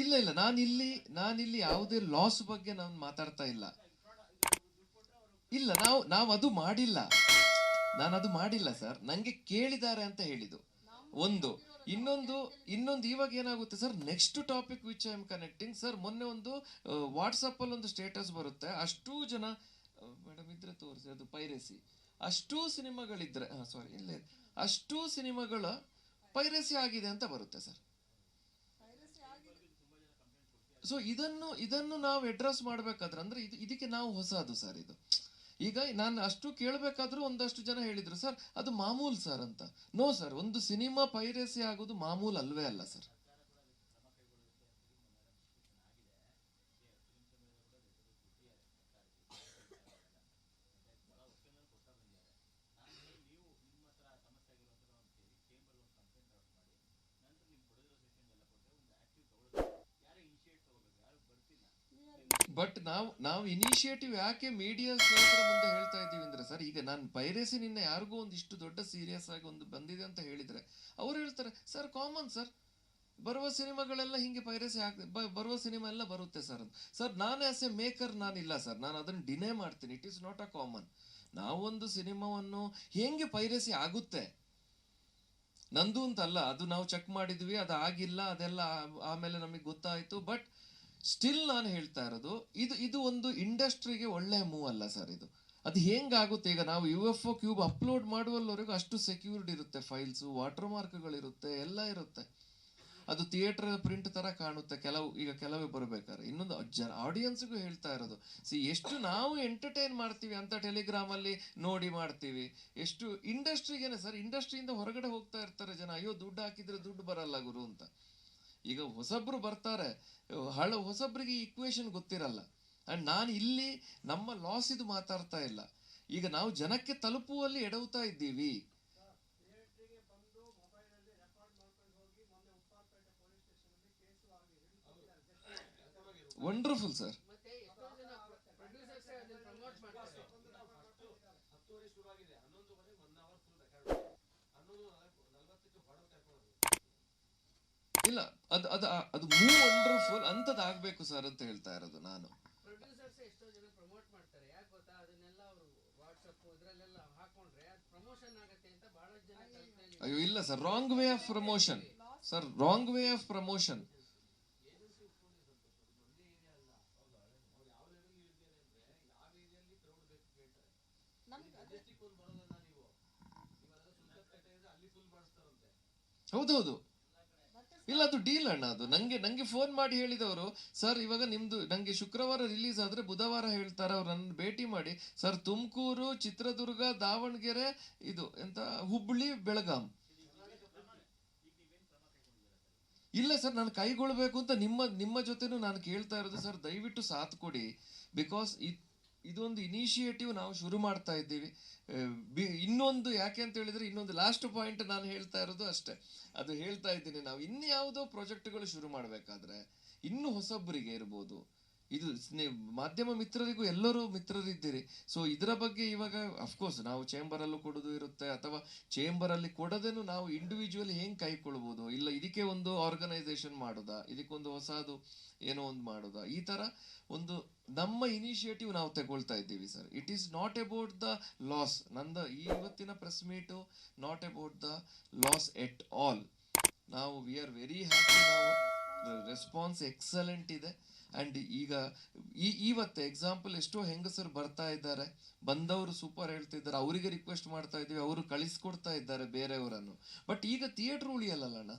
ಇಲ್ಲ ಇಲ್ಲ. ನಾನಿಲ್ಲಿ ನಾನಿಲ್ಲಿ ಯಾವುದೇ ಲಾಸ್ ಬಗ್ಗೆ ನಾನು ಮಾತಾಡ್ತಾ ಇಲ್ಲ. ಇಲ್ಲ, ನಾವು ನಾವು ಅದು ಮಾಡಿಲ್ಲ. ನಾನು ಅದು ಮಾಡಿಲ್ಲ ಸರ್ ನಂಗೆ ಕೇಳಿದ್ದಾರೆ ಅಂತ ಹೇಳಿದ್ದು. ಒಂದು. ಇನ್ನೊಂದು ಇನ್ನೊಂದು ಇವಾಗ ಏನಾಗುತ್ತೆ sir next topic which I am connecting sir ಮೊನ್ನೆ ಒಂದು ವಾಟ್ಸಪ್ಪಲ್ಲಿ ಒಂದು ಸ್ಟೇಟಸ್ ಬರುತ್ತೆ. ಅಷ್ಟೂ ಜನ ಮೇಡಮ್ ಇದ್ರೆ ತೋರಿಸಿ, ಅದು ಪೈರಸಿ. ಅಷ್ಟೂ ಸಿನಿಮಾಗಳಿದ್ರೆ ಸಾರಿ ಇಲ್ಲೇ. ಅಷ್ಟೂ ಸಿನಿಮಾಗಳ ಪೈರಸಿ ಆಗಿದೆ ಅಂತ ಬರುತ್ತೆ ಸರ್ ಸೊ ಇದನ್ನು ಇದನ್ನು ನಾವು ಅಡ್ರೆಸ್ ಮಾಡ್ಬೇಕಾದ್ರೆ ಅಂದ್ರೆ ಇದು, ಇದಕ್ಕೆ ನಾವು ಹೊಸದು ಸರ್ ಇದು. ಈಗ ನಾನು ಅಷ್ಟು ಕೇಳಬೇಕಾದ್ರೂ ಒಂದಷ್ಟು ಜನ ಹೇಳಿದ್ರು ಸರ್ ಅದು ಮಾಮೂಲ್ ಸರ್ ಅಂತ. ನೋ ಸರ್ ಒಂದು ಸಿನಿಮಾ ಪೈರೇಸಿ ಆಗೋದು ಮಾಮೂಲ್ ಅಲ್ವೇ ಅಲ್ಲ ಸರ್ ಬಟ್ ನಾವು ನಾವು ಇನಿಷಿಯೇಟಿವ್ ಯಾಕೆ ಮೀಡಿಯಾ ಸ್ನೇಹಿತರ ಮುಂದೆ ಹೇಳ್ತಾ ಇದ್ದೀವಿ ಅಂದ್ರೆ ಸರ್, ಈಗ ನಾನು ಪೈರೇಸಿ ನಿನ್ನ ಯಾರಿಗೂ ಒಂದು ಇಷ್ಟು ದೊಡ್ಡ ಸೀರಿಯಸ್ ಆಗಿ ಒಂದು ಬಂದಿದೆ ಅಂತ ಹೇಳಿದ್ರೆ, ಅವ್ರು ಹೇಳ್ತಾರೆ, ಸರ್ ಕಾಮನ್ ಸರ್. ಬರುವ ಸಿನಿಮಾಗಳೆಲ್ಲ ಹಿಂಗೆ ಪೈರಸಿ ಬ- ಬರುವ ಸಿನಿಮಾ ಎಲ್ಲ ಬರುತ್ತೆ ಸರ್ ಸರ್, ನಾನು ಆಸ್ ಎ ಮೇಕರ್ ನಾನಿಲ್ಲ ಸರ್. ನಾನು ಅದನ್ನು ಡಿನೇ ಮಾಡ್ತೀನಿ. It is not a common ನಾವೊಂದು ಸಿನಿಮಾವನ್ನು ಹೆಂಗೆ ಪೈರಸಿ ಆಗುತ್ತೆ? ನಂದು ಅಂತಲ್ಲ, ಅದು ನಾವು ಚೆಕ್ ಮಾಡಿದ್ವಿ, ಅದು ಆಗಿಲ್ಲ, ಅದೆಲ್ಲ ಆಮೇಲೆ ನಮಗೆ ಗೊತ್ತಾಯಿತು ಬಟ್ ಸ್ಟಿಲ್ ನಾನು ಹೇಳ್ತಾ ಇರೋದು, ಇದು ಇದು ಒಂದು ಇಂಡಸ್ಟ್ರಿಗೆ ಒಳ್ಳೆ ಮೂವ್ ಅಲ್ಲ ಸರ್ ಇದು. ಅದು ಹೆಂಗಾಗುತ್ತೆ? ಈಗ ನಾವು U F O cube upload ಮಾಡುವಲ್ಲವರೆಗೂ ಅಷ್ಟು ಸೆಕ್ಯೂರ್ಡ್ ಇರುತ್ತೆ ಫೈಲ್ಸು ವಾಟರ್ ಮಾರ್ಕ್ಗಳಿರುತ್ತೆ ಎಲ್ಲ ಇರುತ್ತೆ. ಅದು ಥಿಯೇಟರ್ ಪ್ರಿಂಟ್ ತರ ಕಾಣುತ್ತೆ. ಕೆಲವು, ಈಗ ಕೆಲವೇ ಬರಬೇಕಾದ್ರೆ. ಇನ್ನೊಂದು, ಜನ ಆಡಿಯನ್ಸ್ಗೂ ಹೇಳ್ತಾ ಇರೋದು. ಸಿ ಎಷ್ಟು ನಾವು ಎಂಟರ್ಟೈನ್ ಮಾಡ್ತೀವಿ ಅಂತ ಟೆಲಿಗ್ರಾಮ್ ಅಲ್ಲಿ ನೋಡಿ ಮಾಡ್ತೀವಿ. ಎಷ್ಟು ಇಂಡಸ್ಟ್ರಿಗೇನೆ ಸರ್ ಇಂಡಸ್ಟ್ರಿಯಿಂದ ಹೊರಗಡೆ ಹೋಗ್ತಾ ಇರ್ತಾರೆ ಜನ. ಅಯ್ಯೋ, ದುಡ್ಡು ಹಾಕಿದ್ರೆ ದುಡ್ಡು ಬರಲ್ಲ ಗುರು ಅಂತ. ಈಗ ಹೊಸಬ್ರು ಬರ್ತಾರೆ. ಹಳ ಹೊಸಬ್ರಿಗೆ ಈಕ್ವೇಶನ್ ಗೊತ್ತಿರಲ್ಲ. ಅಂಡ್ ನಾನು ಇಲ್ಲಿ ನಮ್ಮ ಲಾಸ್ ಇದು ಮಾತಾಡ್ತಾ ಇಲ್ಲ. ಈಗ ನಾವು ಜನಕ್ಕೆ ತಲುಪುವಲ್ಲಿ ಎಡವುತ್ತಾ ಇದ್ದೀವಿ. ವಂಡರ್ಫುಲ್ ಸರ್ ಪ್ರೊಡ್ಯೂಸರ್ಸ್ ಅದನ್ನ ಪ್ರಮೋಟ್ ಮಾಡ್ತಾರೆ. ಇಲ್ಲ ಅದು ಅದು ಅದು ಮೂ ವಂಡರ್ಫುಲ್ ಅಂಥದ್ದು ಆಗ್ಬೇಕು ಸರ್ ಅಂತ ಹೇಳ್ತಾ ಇರೋದು ನಾನು. ಪ್ರೊಡ್ಯೂಸರ್ಸ್ ಎಷ್ಟೋ ಜನ ಪ್ರಮೋಟ್ ಮಾಡ್ತಾರೆ ಯಾಕೆ ಗೊತ್ತಾ? ಅದನ್ನೆಲ್ಲ ಅವರು ವಾಟ್ಸಪ್ ಇದ್ರಲ್ಲೆಲ್ಲ ಹಾಕೊಂಡ್ರೆ ಅದು ಪ್ರಮೋಷನ್ ಆಗತ್ತೆ ಅಂತ ಬಹಳಷ್ಟು ಜನ ಕಲ್ಪನೆ ಅಯ್ಯೋ ಇಲ್ಲ sir wrong way of promotion sir wrong way of promotion ಹೌದೌದು. ಇಲ್ಲ ಅದು ಡೀಲ್ ಅಣ್ಣ ಅದು. ನಂಗೆ ನಂಗೆ ಫೋನ್ ಮಾಡಿ ಹೇಳಿದವರು, ಸರ್, ಇವಾಗ ನಿಮ್ದು, ನಂಗೆ ಶುಕ್ರವಾರ ರಿಲೀಸ್ ಆದ್ರೆ ಬುಧವಾರ ಹೇಳ್ತಾರೆ, ಅವ್ರು ನನ್ನ ಭೇಟಿ ಮಾಡಿ. ಸರ್, ತುಮಕೂರು, ಚಿತ್ರದುರ್ಗ, ದಾವಣಗೆರೆ, ಇದು, ಎಂತ ಹುಬ್ಬಳ್ಳಿ ಬೆಳಗಾಂ. ಇಲ್ಲ ಸರ್, ನಾನು ಕೈಗೊಳ್ಬೇಕು ಅಂತ ನಿಮ್ಮ ನಿಮ್ಮ ಜೊತೆನೂ ನಾನು ಕೇಳ್ತಾ ಇರೋದು, ಸರ್, ದಯವಿಟ್ಟು ಸಾಥ್ ಕೊಡಿ. ಬಿಕಾಸ್ ಇದೊಂದು ಇನಿಷಿಯೇಟಿವ್ ನಾವು ಶುರು ಮಾಡ್ತಾ ಇದ್ದೀವಿ. ಇನ್ನೊಂದು ಯಾಕೆ ಅಂತ ಹೇಳಿದ್ರೆ ಇನ್ನೊಂದು ಲಾಸ್ಟ್ ಪಾಯಿಂಟ್ ನಾನು ಹೇಳ್ತಾ ಇರೋದು ಅಷ್ಟೇ. ಅದು ಹೇಳ್ತಾ ಇದ್ದೀನಿ ನಾವು, ಇನ್ಯಾವುದೋ ಪ್ರಾಜೆಕ್ಟ್ಗಳು ಶುರು ಮಾಡಬೇಕಾದ್ರೆ, ಇನ್ನು ಹೊಸೊಬ್ಬರಿಗೆ ಇರ್ಬೋದು. ಇದು ಮಾಧ್ಯಮ ಮಿತ್ರರಿಗೂ ಎಲ್ಲರೂ ಮಿತ್ರರಿದ್ದೀರಿ. ಸೊ ಇದರ ಬಗ್ಗೆ ಇವಾಗ ಅಫ್ಕೋರ್ಸ್ ನಾವು ಚೇಂಬರಲ್ಲೂ ಕೊಡೋದು ಇರುತ್ತೆ, ಅಥವಾ ಚೇಂಬರಲ್ಲಿ ಕೊಡದೇನು ನಾವು ಇಂಡಿವಿಜುವಲ್ ಹೆಂಗೆ ಕೈಕೊಳ್ಬೋದು, ಇಲ್ಲ ಇದಕ್ಕೆ ಒಂದು ಆರ್ಗನೈಸೇಷನ್ ಮಾಡೋದಾ ಇದಕ್ಕೊಂದು ಹೊಸದು ಏನೋ ಒಂದು ಮಾಡೋದಾ, ಈ ತರ ಒಂದು ನಮ್ಮ ಇನಿಷಿಯೇಟಿವ್ ನಾವು ತಗೊಳ್ತಾ ಇದ್ದೀವಿ sir it is not about the loss ನಂದ ಈ ಇವತ್ತಿನ press meet not about the loss at all ನಾವು ವಿ ಆರ್ ವೆರಿ ಹ್ಯಾಪಿ ನಾವು ರೆಸ್ಪಾನ್ಸ್ ಎಕ್ಸಲೆಂಟ್ ಇದೆ. ಆ್ಯಂಡ್ ಈಗ ಈ, ಇವತ್ತು ಎಕ್ಸಾಂಪಲ್ ಎಷ್ಟೋ ಹೆಂಗಸರು ಬರ್ತಾ ಇದ್ದಾರೆ. ಬಂದವರು ಸೂಪರ್ ಹೇಳ್ತಿದ್ದಾರೆ ಅವರಿಗೆ ರಿಕ್ವೆಸ್ಟ್ ಮಾಡ್ತಾ ಇದ್ದೀವಿ. ಅವರು ಕಳಿಸ್ಕೊಡ್ತಾ ಇದ್ದಾರೆ ಬೇರೆಯವರನ್ನು. ಬಟ್ ಈಗ ಥಿಯೇಟ್ರ್ ಉಳಿಯಲ್ಲಣ್ಣ